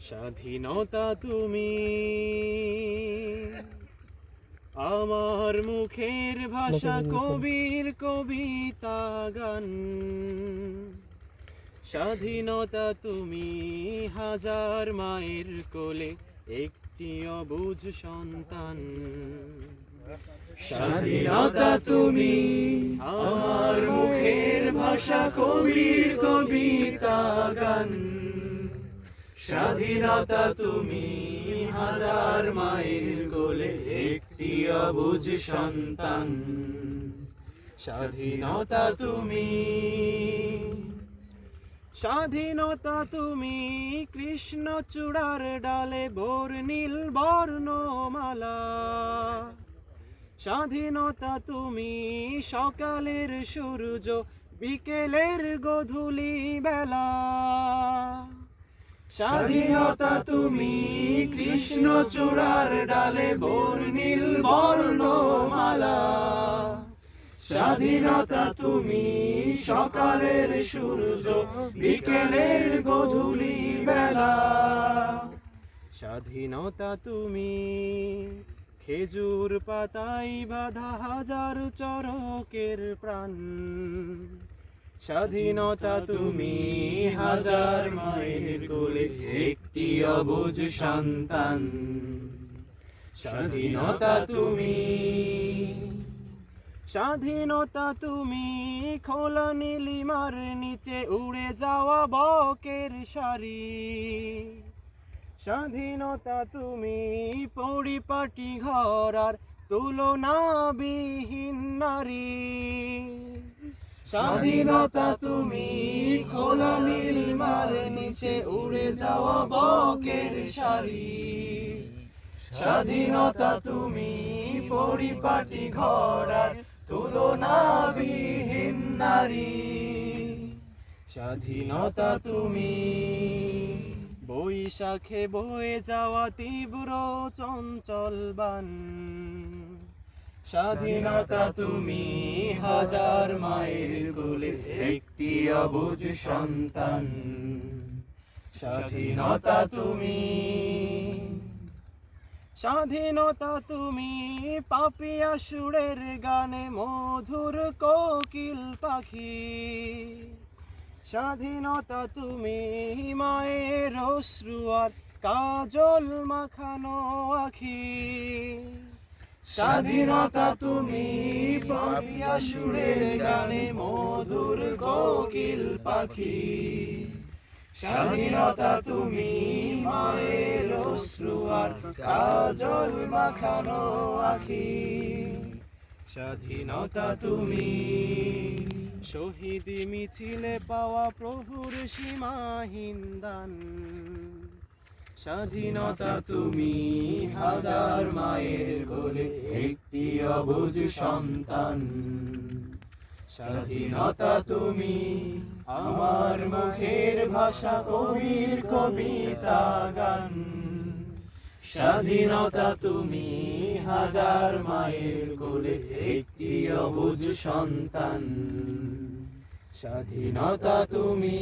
স্বাধীনতা তুমি। আমার মুখের ভাষা কবির কবিতা গান। স্বাধীনতা তুমি হাজার মায়ের কোলে একটি অবুঝ সন্তান। স্বাধীনতা তুমি আমার মুখের ভাষা কবির কবিতা গান। স্বাধীনতা তুমি হাজার মায়ের কোলে, একটি অবুঝ সন্তান। স্বাধীনতা তুমি স্বাধীনতা তুমি কৃষ্ণ চূড়ার ডালে ভোর নীল বর্ণমালা। স্বাধীনতা তুমি সকালের সূর্য, বিকেলের গধূলি বেলা। স্বাধীনতা তুমি কৃষ্ণ চূড়ার ডালে ভোর নীল বর্ণমালা। স্বাধীনতা তুমি সকালের সূর্য, বিকেলের গধূলি বেলা। স্বাধীনতা তুমি খেজুর পাতাই বাধা হাজার চরকের প্রাণ। স্বাধীনতা তুমি হাজার মায়ের কোলে, একটি অবুঝ সন্তান। স্বাধীনতা তুমি স্বাধীনতা তুমি, খোলা নীলিমার নিচে উড়ে যাওয়া বকের সারি স্বাধীনতা তুমি, পরিপাটি ঘর আর তুলনা বিহীন নারী। স্বাধীনতা তুমি খোলা নীলিমার নিচে উড়ে যাওয়া বকের সারি। স্বাধীনতা তুমি পরিপাটি ঘর আর তুলনা বিহীন নারী। স্বাধীনতা তুমি বৈশাখে বয়ে যাওয়া তীব্র চঞ্চল বান স্বাধীনতা তুমি হাজার মায়ের কোলে, একটি অবুঝ সন্তান। স্বাধীনতা তুমি স্বাধীনতা তুমি পাপিয়া সুরের গানে মধুর কোকিল পাখি। স্বাধীনতা তুমি মায়ের অশ্রু আর কাজল মাখানো আখি। স্বাধীনতা তুমি পাপিয়া সুরের গানে মধুর কোকিল পাখি। স্বাধীনতা তুমি মায়ের অশ্রু আর কাজল মাখানো আখি। স্বাধীনতা তুমি শহীদ মিছিলে পাওয়া প্রভুর সীমাহীন দান। স্বাধীনতা তুমি হাজার মায়ের কোলে, একটি অবুঝ সন্তান। স্বাধীনতা তুমি আমার মুখের ভাষা কবির কবিতা গান। স্বাধীনতা তুমি হাজার মায়ের কোলে, একটি অবুজ সন্তান। স্বাধীনতা তুমি